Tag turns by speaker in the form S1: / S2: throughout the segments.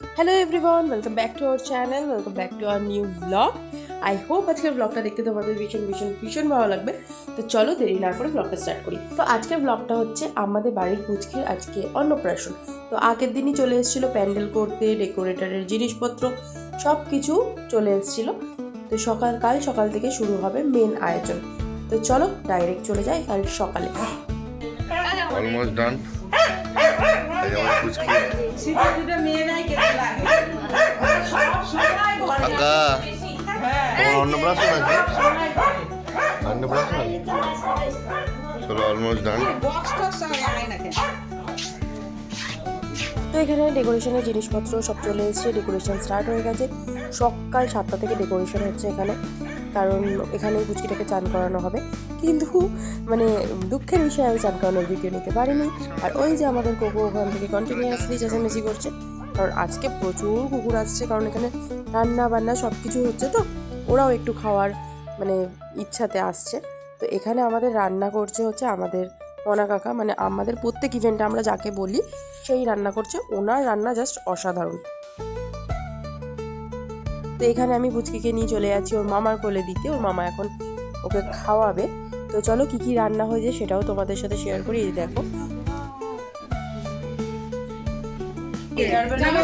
S1: Hello everyone welcome back to our channel welcome back to our new blog I hope আজকের ব্লগটা দেখতে তোমাদের ভীষণ ভীষণ ভীষণ ভালো লাগবে। তো চলো দেরি না করে ব্লগটা স্টার্ট করি। তো আজকের ব্লগটা হচ্ছে আমাদের বাড়ির পুচকির আজকে অন্নপ্রাশন। তো আগের দিনই চলে এসেছিল প্যান্ডেল করতে, ডেকোরেটরের জিনিসপত্র সব কিছু চলে এসেছিল। তো সকাল, কাল সকাল থেকে শুরু হবে মেন আয়োজন। তো চলো ডাইরেক্ট চলে যাই কাল সকালে।
S2: অলমোস্ট ডান এই আমার ফুচকি কাকা।
S3: হ্যাঁ
S2: অন্নপ্রাশন আছে? অন্নপ্রাশন চলো অলমোস্ট ডান
S3: বক্স টক্স সব আয় না কেন?
S1: তো এখানে ডেকোরেশনের জিনিসপত্র সব চলে এসেছে। ডেকোরেশন স্টার্ট হয়ে গেছে। সকাল সাতটা থেকে ডেকোরেশন হচ্ছে এখানে। কারণ এখানে পুচকিটাকে চান করানো হবে। কিন্তু মানে দুঃখের বিষয়ে, আমি চান করানোর ভিডিও নিতে পারিনি। আর ওই যে আমাদের কুকুর ওখান থেকে কন্টিনিউয়াসলি চেঁচামেচি করছে। কারণ আজকে প্রচুর কুকুর আসছে, কারণ এখানে রান্না বান্না সব কিছু হচ্ছে তো। ওরাও একটু খাওয়ার মানে ইচ্ছাতে আসছে। তো এখানে আমাদের রান্না করছে হচ্ছে আমাদের মনা কাকা। মানে আমাদের প্রত্যেক ইভেন্টে আমরা যাকে বলি, সেই রান্না করছে। ওনার রান্না জাস্ট অসাধারণ। তো এখানে আমি পুচকিকে নিয়ে চলে যাচ্ছি ওর মামার কোলে দিতে। ওর মামা এখন ওকে খাওয়াবে। তো চলো কি কি রান্না হয়েছে সেটাও তোমাদের সাথে শেয়ার করি এই দেখো।
S3: জামা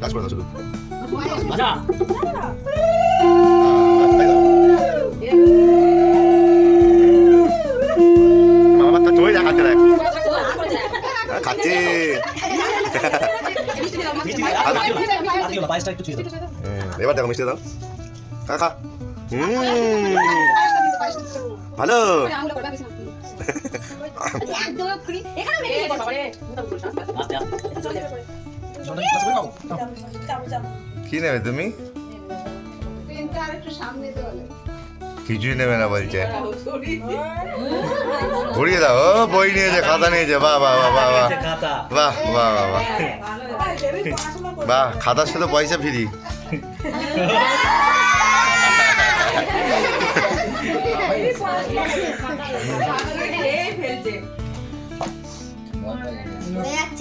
S2: কাজ করে দাও শুধু মামা বাচ্চা চলে যা খাচ্ছে দেখ খাচ্ছে এবার দেখো মিষ্টি দাও খা ভালো
S4: জলটা কি
S2: নেবে তুমি? কিছুই নেবে না বলছে ঘুরিয়ে দাও ও বই নিয়েছে খাতা নিয়েছে বাহ বাহ বাহ বাহ বাহ। বাহ বাহ বাহ বাহ। বাহ খাতার সাথে পয়সা ফ্রি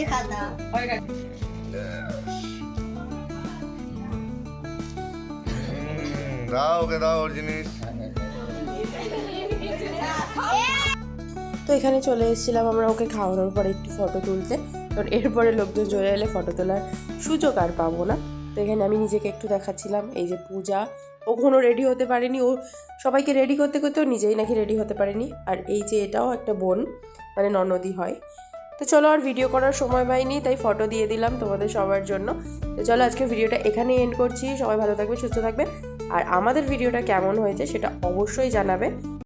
S5: খাতা
S2: দাও দাও ওর জিনিস।
S1: তো এখানে চলে এসেছিলাম আমরা ওকে খাওয়ানোর পরে একটু ফটো তুলতে। কারণ এরপরে লোকজন চলে এলে ফটো তোলার সুযোগ আর পাবো না। তো এখানে আমি নিজেকে একটু দেখাচ্ছিলাম, এই যে পূজা। ও কোনো রেডি হতে পারেনি, ও সবাইকে রেডি করতে করতে ও নিজেই নাকি রেডি হতে পারেনি। আর এই যে এটাও একটা বোন মানে ননদি হয়। তো চলো আর ভিডিও করার সময় পাইনি, তাই ফটো দিয়ে দিলাম তোমাদের সবার জন্য। তো চলো আজকে ভিডিওটা এখানেই এন্ড করছি। সবাই ভালো থাকবে, সুস্থ থাকবে। আর আমাদের ভিডিওটা কেমন হয়েছে সেটা অবশ্যই জানাবে।